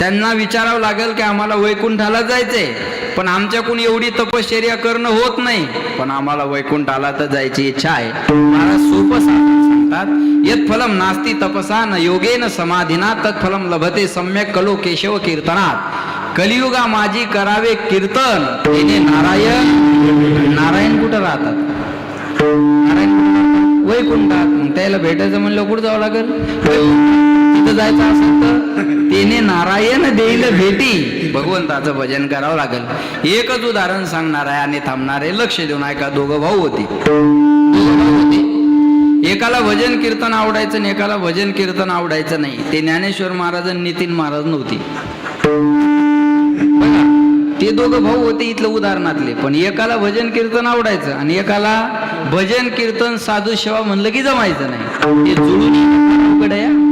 त्यांना विचारावं लागेल की आम्हाला वैकुंठाला जायचंय. पण आमच्याकडून एवढी तपश्चर्या करणं होत नाही. पण आम्हाला वैकुंठाला तर जायची इच्छा आहे. महाराज सोपं सांगतात येत फलम नास्ती तपसा न योगेन समाधीना तत्फलम लभते सम्यक कलो केशव कीर्तनात. कलियुगा माझी करावे कीर्तन. तिने नारायण नारायण कुठं राहतात? नारायण वैकुंठात. मग त्याला भेटायचं म्हणलं कुठं जावं लागेल? तिथं जायचं असेल तर? तेने नारायण देईल भेटी. भगवंताचं भजन करावं लागेल. एकच उदाहरण सांगणार आहे आणि थांबणार आहे. लक्ष देऊन ऐका दोघं भाऊ होते. एकाला भजन कीर्तन आवडायचं आणि एकाला भजन कीर्तन आवडायचं नाही. ते ज्ञानेश्वर महाराज आणि नितीन महाराज नव्हते. ते दोघं भाऊ होते इथलं उदाहरणातले. पण एकाला भजन कीर्तन आवडायचं आणि एकाला भजन कीर्तन साधू सेवा म्हणलं की जमायचं नाही. ते जुळून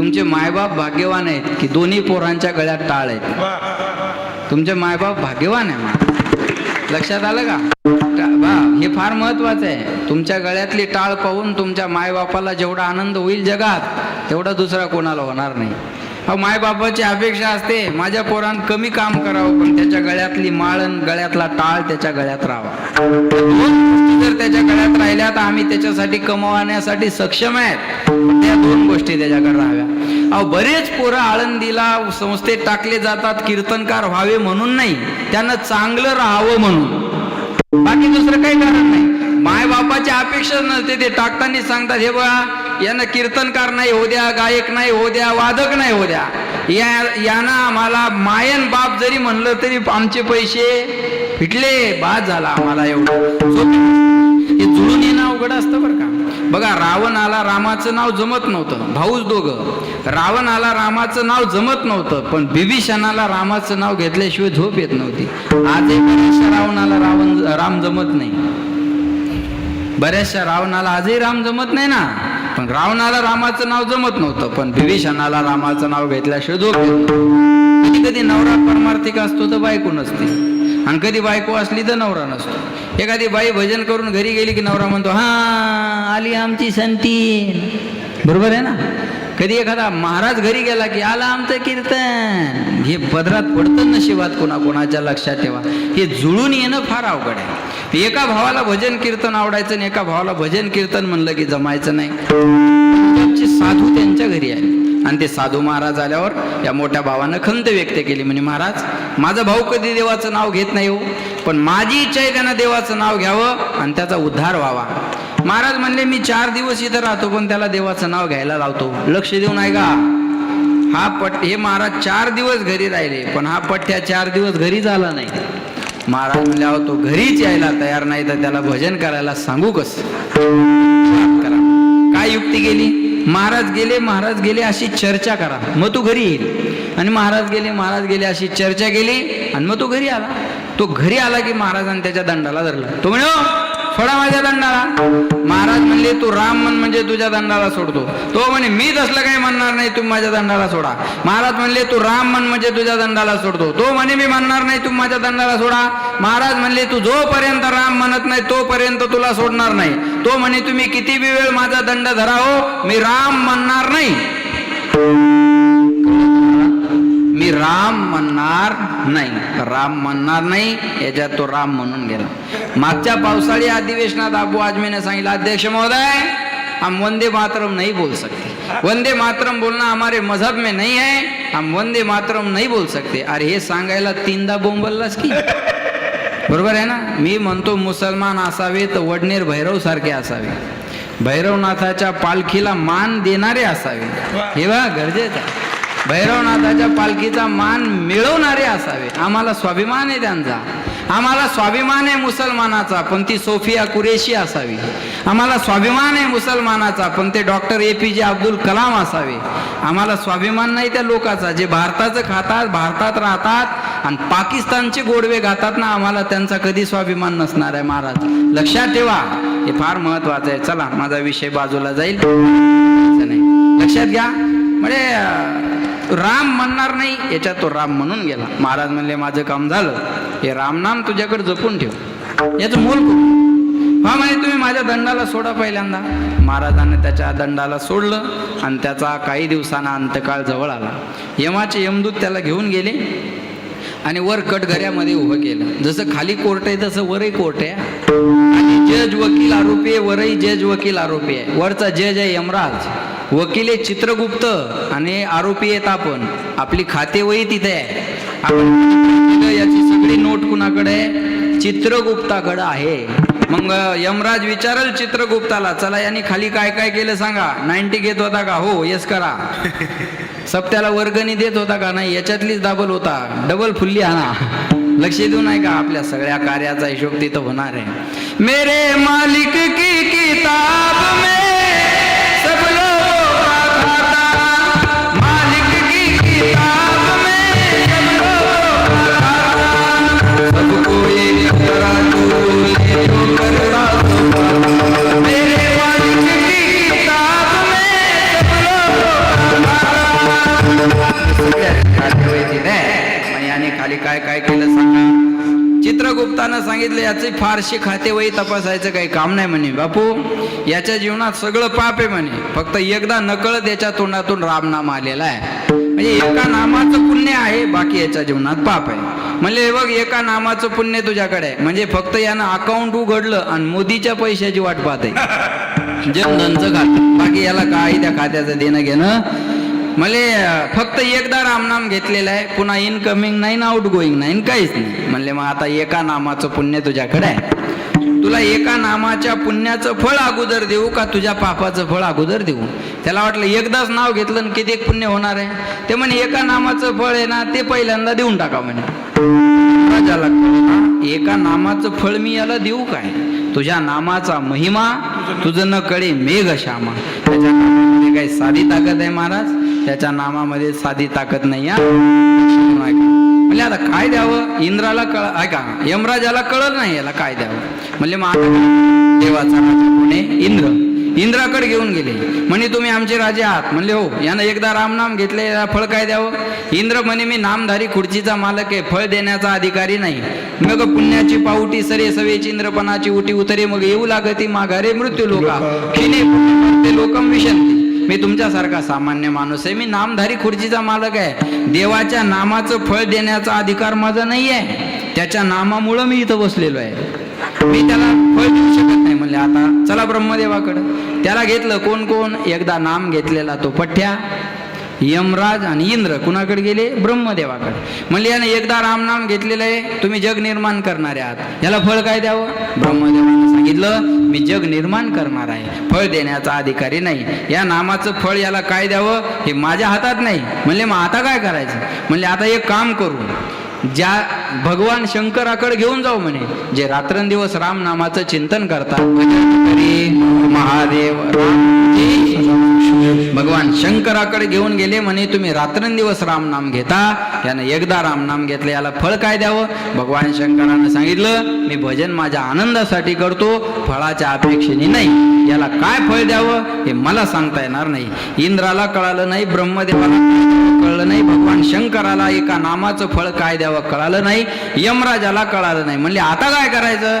तुमचे मायबाप भाग्यवान आहेत की दोन्ही पोरांच्या गळ्यात टाळ आहेत? तुमचे मायबाप भाग्यवान आहे. लक्षात आलं का? बा हे फार महत्वाचं आहे. तुमच्या गळ्यातली टाळ पाहून तुमच्या मायबापाला जेवढा आनंद होईल जगात तेवढा दुसरा कोणाला होणार नाही. अहो मायबापाची अपेक्षा असते माझ्या पोरान कमी काम करावं पण त्याच्या गळ्यातली माळण गळ्यातला टाळ त्याच्या गळ्यात राहावा. दोन गोष्टी जर त्याच्या गळ्यात राहिल्या तर आम्ही त्याच्यासाठी कमवण्यासाठी सक्षम आहेत. त्या दोन गोष्टी त्याच्याकडे राहाव्या. अहो बरेच पोरं आळंदीला संस्थेत टाकले जातात कीर्तनकार व्हावे म्हणून नाही त्यांना चांगलं राहावं म्हणून. बाकी दुसरं काही कारण नाही. माय बापाची अपेक्षा नसते ते टाकताना सांगतात हे बघा यांना कीर्तनकार नाही हो द्या गायक नाही हो द्या वादक नाही हो द्या. या यांना आम्हाला मायन बाप जरी म्हणलं तरी आमचे पैसे फिटले बाद झाला आम्हाला एवढं. हे जुळून येणं अवघड असतं बरं का. बघा रावण आला रामाचं नाव जमत नव्हतं. भाऊच दोघं. रावण आला रामाचं नाव जमत नव्हतं. पण बिभीषणाला रामाचं नाव घेतल्याशिवाय झोप येत नव्हती. आज बऱ्याचशा रावणाला रावण राम जमत नाही. बऱ्याचशा रावणाला आजही राम जमत नाही ना. पण रावणाला रामाचं नाव जमत नव्हतं. पण बिभीषणाला रामाचं नाव घेतल्याशिवाय झोप येत कधी कधी नवरा परमार्थिक असतो तर बायको नसते. आणि कधी बायको असली तर नवरा नसतो. एखादी बाई भजन करून घरी गेली की नवरा म्हणतो हा आली आमची संती. बरोबर आहे ना? कधी एखादा महाराज घरी गेला की आला आमचं कीर्तन. हे पदरात पडतं नशिबात कोणा कोणाच्या लक्षात ठेवा. हे जुळून येणं फार अवघड आहे. एका भावाला भजन कीर्तन आवडायचं आणि एका भावाला भजन कीर्तन म्हणलं की जमायचं नाही. साधू त्यांच्या घरी आहे आणि ते साधू महाराज आल्यावर या मोठ्या भावानं खंत व्यक्त केली. म्हणजे महाराज माझा भाऊ कधी देवाचं नाव घेत नाही हो पण माझी इच्छा आहे त्यांना देवाचं नाव घ्यावं आणि त्याचा उद्धार व्हावा. महाराज म्हणले मी चार दिवस इथं राहतो पण त्याला देवाचं नाव घ्यायला लावतो. लक्ष देऊन आहे का हा पट हे महाराज चार दिवस घरी राहिले पण हा पठ्या चार दिवस घरी झाला नाही. महाराज म्हणले तो घरीच यायला तयार नाही तर त्याला भजन करायला सांगू कस? करा. काय युक्ती केली? महाराज गेले महाराज गेले अशी चर्चा करा. मग तू घरी येईल. आणि महाराज गेले महाराज गेले अशी चर्चा केली आणि मग तो घरी आला. तो घरी आला की महाराजांनी त्याच्या दंडाला धरला. तो म्हणे सोडा माझ्या दंडाला. महाराज म्हणले तू राम म्हण म्हणजे तुझ्या दंडाला सोडतो. तो म्हणे मी तसलं काही म्हणणार नाही तुम्ही माझ्या दंडाला सोडा. महाराज म्हणले तू राम म्हण म्हणजे तुझ्या दंडाला सोडतो. तो म्हणे मी म्हणणार नाही तुम्ही माझ्या दंडाला सोडा. महाराज म्हणले तू जोपर्यंत राम म्हणत नाही तोपर्यंत तुला सोडणार नाही. तो म्हणे तुम्ही किती बी वेळ माझा दंड धराहो मी राम म्हणणार नाही. मी राम म्हणणार नाही. राम म्हणणार नाही याच्यात तो राम म्हणून गेला. मागच्या पावसाळी अधिवेशनात अबू आजमीने सांगितलं अध्यक्ष महोदय हम वंदे मातरम नहीं बोल सकते. वंदे मातरम बोलना हमारे मजहब में नहीं है हम वंदे मातरम नहीं बोल सकते. अरे हे सांगायला तीनदा बोंबललास की? बरोबर आहे ना? मी म्हणतो मुसलमान असावे तर वडनेर भैरव सारखे असावे. भैरवनाथाच्या पालखीला मान देणारे असावे. हे बघा गरजेचं आहे. भैरवनाथाच्या पालखीचा मान मिळवणारे असावे. आम्हाला स्वाभिमान आहे त्यांचा आम्हाला स्वाभिमान आहे मुसलमानाचा पण ती सोफिया कुरेशी असावी. आम्हाला स्वाभिमान आहे मुसलमानाचा पण ते डॉक्टर ए पी जे अब्दुल कलाम असावे. आम्हाला स्वाभिमान नाही त्या लोकाचा जे भारताचं खातात भारतात राहतात आणि पाकिस्तानचे गोडवे गातात ना आम्हाला त्यांचा कधी स्वाभिमान नसणार आहे महाराज. लक्षात ठेवा. हे फार महत्वाचं आहे. चला माझा विषय बाजूला जाईल. नाही. लक्षात घ्या. म्हणजे राम म्हणणार नाही याच्यात तो राम म्हणून गेला. महाराज म्हणले माझं काम झालं. हे रामनाम तुझ्याकडे जपून ठेव. याचं मूल हा म्हणे तुम्ही माझ्या दंडाला सोडा पहिल्यांदा. महाराजाने त्याच्या दंडाला सोडलं आणि त्याचा काही दिवसांना अंतकाळ जवळ आला. यमाचे यमदूत त्याला घेऊन गेले आणि वर कटघऱ्यामध्ये उभं केलं. जसं खाली कोर्ट आहे तसं वरही कोर्ट आहे. आणि जज वकील आरोपी आहे वरही जज वकील आरोपी आहे. वरचा जज आहे यमराज. वकील चित्रगुप्त आणि आरोपी आहेत आपण. आपली खातेवही तिथे आहे. आपण याची सगळी नोट कुणाकडे? चित्रगुप्ताकडे आहे. मग यमराज विचारल चित्रगुप्ताला चला यांनी खाली काय काय केलं सांगा? नाईन्टी घेत होता का? हो येस करा. सप्त्याला वर्गणी देत होता का? नाही याच्यातलीच डबल होता. डबल फुल्ली आणा लक्ष देऊ नाही का आपल्या सगळ्या कार्याचा हिशोब तिथं होणार आहे. मेरे मालिक की किताब में चित्रगुप्तानं सांगितलं याची फारशी खातेवही तपासायचं काही काम नाही म्हणे. बापू याच्या जीवनात सगळं पाप आहे म्हणे. फक्त एकदा नकळत याच्या तोंडातून रामनाम आलेला आहे. म्हणजे एका नामाचं पुण्य आहे बाकी याच्या जीवनात पाप आहे. म्हणजे बघ एका नामाचं पुण्य तुझ्याकडे आहे. म्हणजे फक्त यानं अकाउंट उघडलं आणि मोदीच्या पैशाची वाट पाहते जनधनचं खातं. बाकी याला काय त्या खात्याचं देणं घेणं मले फक्त एकदा रामनाम घेतलेलं आहे पुन्हा इनकमिंग नाही ना आउट गोईंग नाही काहीच नाही. म्हणले मग आता एका नामाचं पुण्य तुझ्याकडे आहे. तुला एका नामाच्या पुण्याचं फळ अगोदर देऊ का तुझ्या पापाचं फळ अगोदर देऊ? त्याला वाटलं एकदाच नाव घेतलं किती एक पुण्य होणार आहे. ते म्हणे एका नामाचं फळ आहे ना ते पहिल्यांदा देऊन टाका म्हणे. राजाला एका नामाचं फळ मी याला देऊ काय? तुझ्या नामाचा महिमा तुझं न कळे मेघ श्यामा. त्याच्या नामामध्ये काही साधी ताकद आहे महाराज? त्याच्या नामामध्ये साधी ताकद नाही म्हणजे आता काय द्यावं? इंद्राला कळ ऐका यमराजाला कळलं नाही याला काय द्यावं? म्हणजे मग काय? देवाचा राजा कोण इंद्र. इंद्राकडे घेऊन गेले. म्हणे तुम्ही आमचे राजे आहात. म्हणले हो. यानं एकदा रामनाम घेतले याला फळ काय द्यावं? इंद्र म्हणे मी नामधारी खुर्चीचा मालक आहे फळ देण्याचा अधिकारी नाही. मग पुण्याची पावटी सरे सवेची इंद्रपणाची उटी उतरे मग येऊ लागती माघारे मृत्यू लोका. खिने लोकम विशंती. मी तुमच्यासारखा सामान्य माणूस आहे. मी नामधारी खुर्चीचा मालक आहे. देवाच्या नामाचं फळ देण्याचा अधिकार माझा नाही आहे त्याच्या नामामुळं मी इथं बसलेलो आहे. मी त्याला फळ देऊ शकत नाही म्हणले. आता चला ब्रह्मदेवाकडं. त्याला घेतलं. कोण कोण? एकदा नाम घेतलेला तो पठ्या यमराज आणि इंद्र कुणाकडे गेले? ब्रह्मदेवाकडे. म्हणले याने एकदा रामनाम घेतलेलं आहे तुम्ही जग निर्माण करणारे आहात. याला फळ काय द्यावं? ब्रह्मदेवाने सांगितलं मी जग निर्माण करणार आहे. फळ देण्याचा अधिकारी नाही. या नामाचं फळ याला काय द्यावं? हे माझ्या हातात नाही. म्हणले मग आता काय करायचं? म्हणले आता एक काम करू. ज्या भगवान शंकराकडे घेऊन जाऊ म्हणे जे रात्रंदिवस राम नामाचं चिंतन करतात महादेव राम भगवान शंकराकडे घेऊन गेले म्हणे तुम्ही रात्रंदिवस रामनाम घेता. यानं एकदा रामनाम घेतलं याला फळ काय द्यावं? भगवान शंकरानं सांगितलं मी भजन माझ्या आनंदासाठी करतो फळाच्या अपेक्षेने नाही. याला काय फळ द्यावं? हे मला सांगता येणार नाही. इंद्राला कळालं नाही ब्रह्मदेवाला कळलं नाही भगवान शंकराला एका नामाचं फळ काय द्यावं कळालं नाही. यमराजाला कळालं नाही. म्हणले आता काय करायचं?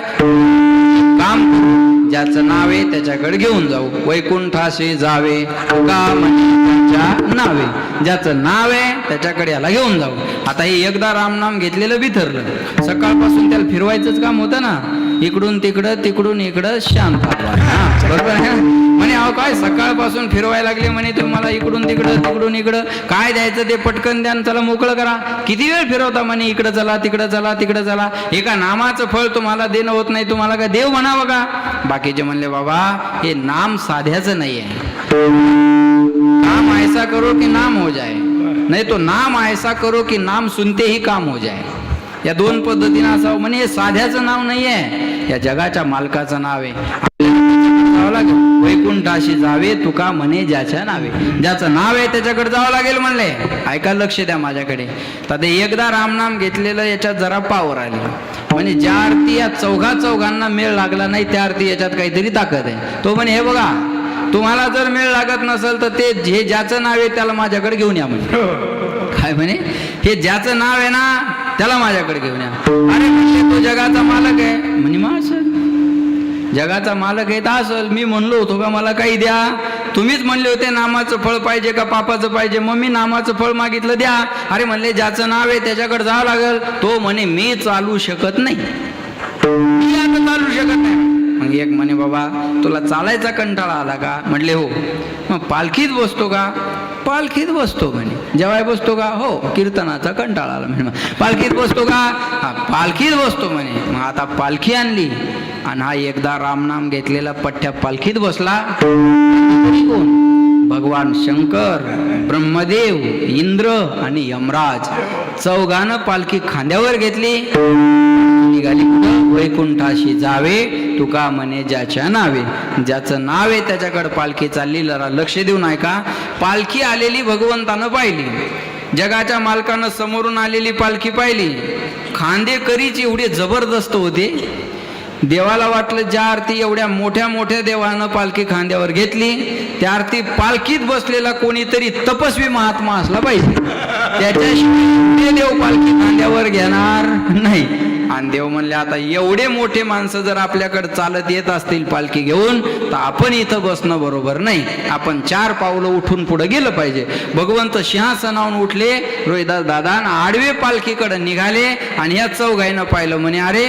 काम करू. ज्याचं नाव आहे त्याच्याकडे घेऊन जाऊ. वैकुंठाशी जावे का म्हणे त्याच्या नावे. ज्याचं नाव आहे त्याच्याकडे याला घेऊन जाऊ. आता हे एकदा रामनाम घेतलेलं बिथरलं. सकाळपासून त्याला फिरवायचंच काम होतं ना. इकडून तिकडं तिकडून इकडं शांत बरोबर आहे म्हणे अहो काय सकाळपासून फिरवायला लागले? म्हणे तुम्हाला इकडून तिकडं तिकडून इकडं. काय द्यायचं ते पटकन द्या चला मोकळं करा. किती वेळ फिरवता? म्हणे इकडं चला तिकडं चला तिकडं चला. एका नामाचं फळ तुम्हाला देणं होत नाही तुम्हाला काय देव म्हणावं का? बाकीचे म्हणले बाबा हे नाम साध्याचं नाही आहे नाम ऐसा करो की नाम हो जाए नाही तो नाम ऐसा करो की नाम सुनते ही काम हो जाए या दोन पद्धतीनं असावं. म्हणे हे साध्याचं नाव नाही आहे या जगाच्या मालकाचं नाव आहे. जावं लागेल. वैकुंठाशी जावे तुका म्हणे ज्याच्या नावे. ज्याचं नाव आहे त्याच्याकडे जावं लागेल म्हणले. ऐका लक्ष द्या माझ्याकडे. तर एकदा रामनाम घेतलेलं याच्यात जरा पावर आली. म्हणजे ज्या अर्थी या चौघा चौघांना मेळ लागला नाही त्या अर्थी याच्यात काहीतरी ताकद आहे. तो म्हणे हे बघा तुम्हाला जर मेळ लागत नसेल तर ते जे ज्याचं नाव आहे त्याला माझ्याकडे घेऊन या म्हणे. काय म्हणे? हे ज्याचं नाव आहे ना त्याला माझ्याकडे घेऊन या. अरे म्हणले तो जगाचा मालक आहे. म्हणे माणसं जगाचा मालक येत असल मी म्हणलो होतो का मला काही द्या. तुम्हीच म्हणले होते नामाचं फळ पाहिजे का पापाचं पाहिजे? मग मी नामाचं फळ मागितलं द्या. अरे म्हणले ज्याचं नाव आहे त्याच्याकडे जावं लागेल. तो म्हणे मी चालू शकत नाही. मी आता चालू शकत नाही. मग एक म्हणे बाबा तुला चालायचा कंटाळा आला का? म्हटले हो. मग पालखीत बसतो का? पालखीत बसतो म्हणे. जेवाय बसतो का? हो कीर्तनाचा कंटाळा आला म्हणे. पालखीत बसतो का? हा पालखीत बसतो म्हणे. मग आता पालखी आणली आणि हा एकदा रामनाम घेतलेला पठ्ठ्या पालखीत बसला. कोण? भगवान शंकर ब्रह्मदेव इंद्र आणि यमराज. चौघानं पालखी खांद्यावर घेतली. निघाली. वैकुंठाशी जावे. तुका म्हणे ज्याच्या नावे. ज्याचं नाव आहे त्याच्याकडे पालखी चालली. लरा लक्ष देऊन ऐका. पालखी आलेली भगवंतानं पाहिली. जगाच्या मालकानं समोरून आलेली पालखी पाहिली. खांदेकरीची एवढे जबरदस्त होते. देवाला वाटलं ज्या आरती एवढ्या मोठ्या मोठ्या देवानं पालखी खांद्यावर घेतली त्या आरती पालखीत बसलेला कोणीतरी तपस्वी महात्मा असला पाहिजे. त्याच्याशिवाय देव पालखी खांद्यावर घेणार नाही. आणि देव म्हणले आता एवढे मोठे माणसं जर आपल्याकडे चालत येत असतील पालखी घेऊन तर आपण इथं बसणं बरोबर नाही. आपण चार पावलं उठून पुढे गेलं पाहिजे. भगवंत सिंहासनावून उठले रोहिदास दादा आडवे पालखीकडे निघाले आणि या चौघाईनं पाहिलं म्हणे अरे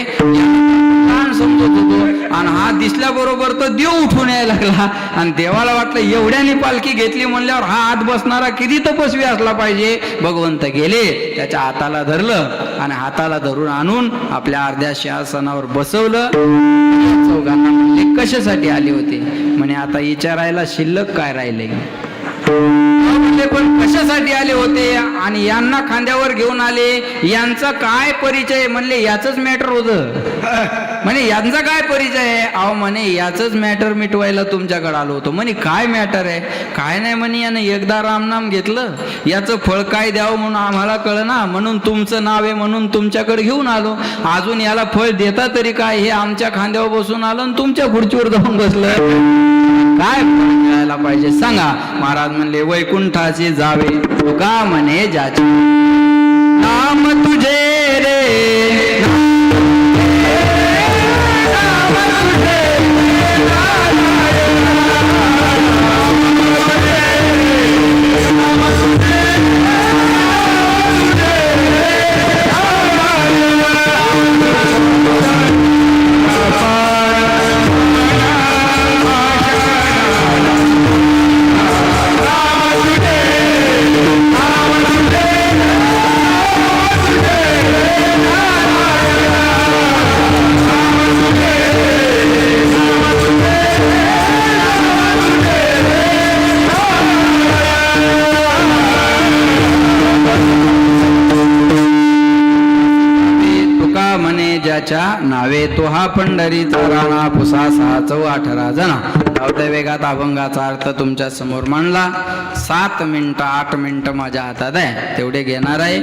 छान समजत होतो. आणि हा दिसल्या बरोबर देव उठून यायला लागला. आणि देवाला वाटलं एवढ्याने पालखी घेतली म्हणल्यावर हा हात बसणारा किती तपस्वी असला पाहिजे. भगवंत गेले त्याच्या हाताला धरलं आणि हाताला धरून आणून आपल्या अर्ध्या शासनावर बसवलं. चौघांना म्हणले कशासाठी आले होते? म्हणे आता विचारायला शिल्लक काय राहिले? पण कशासाठी आले होते? आणि यांना खांद्यावर घेऊन आले. यांचा काय परिचय? म्हणले याच मॅटर होत. म्हणे यांचा काय परिचय आहे? अहो म्हणे याचंच मॅटर मिटवायला तुमच्याकडे आलो होतो. म्हणे काय मॅटर आहे? काय नाही म्हणे यानं एकदा रामनाम घेतलं. याचं फळ काय द्यावं म्हणून आम्हाला कळना. म्हणून तुमचं नाव आहे म्हणून तुमच्याकडे घेऊन आलो. अजून याला फळ देता तरी काय? हे आमच्या खांद्यावर बसून आलो आणि तुमच्या खुर्चीवर जाऊन बसलं. काय मिळायला पाहिजे? सांगा. महाराज म्हणले वैकुंठाचे जावे. हो तुका म्हणे ज्याचे त्याच्या नावे तो हा पंढरीचा राणा पुसा सहा चौ अठरा जना. धावत्या वेगात अभंगाचा अर्थ तुमच्यासमोर मांडला. सात मिनिटं आठ मिनिटं माझ्या हातात आहे. तेवढे घेणार आहे.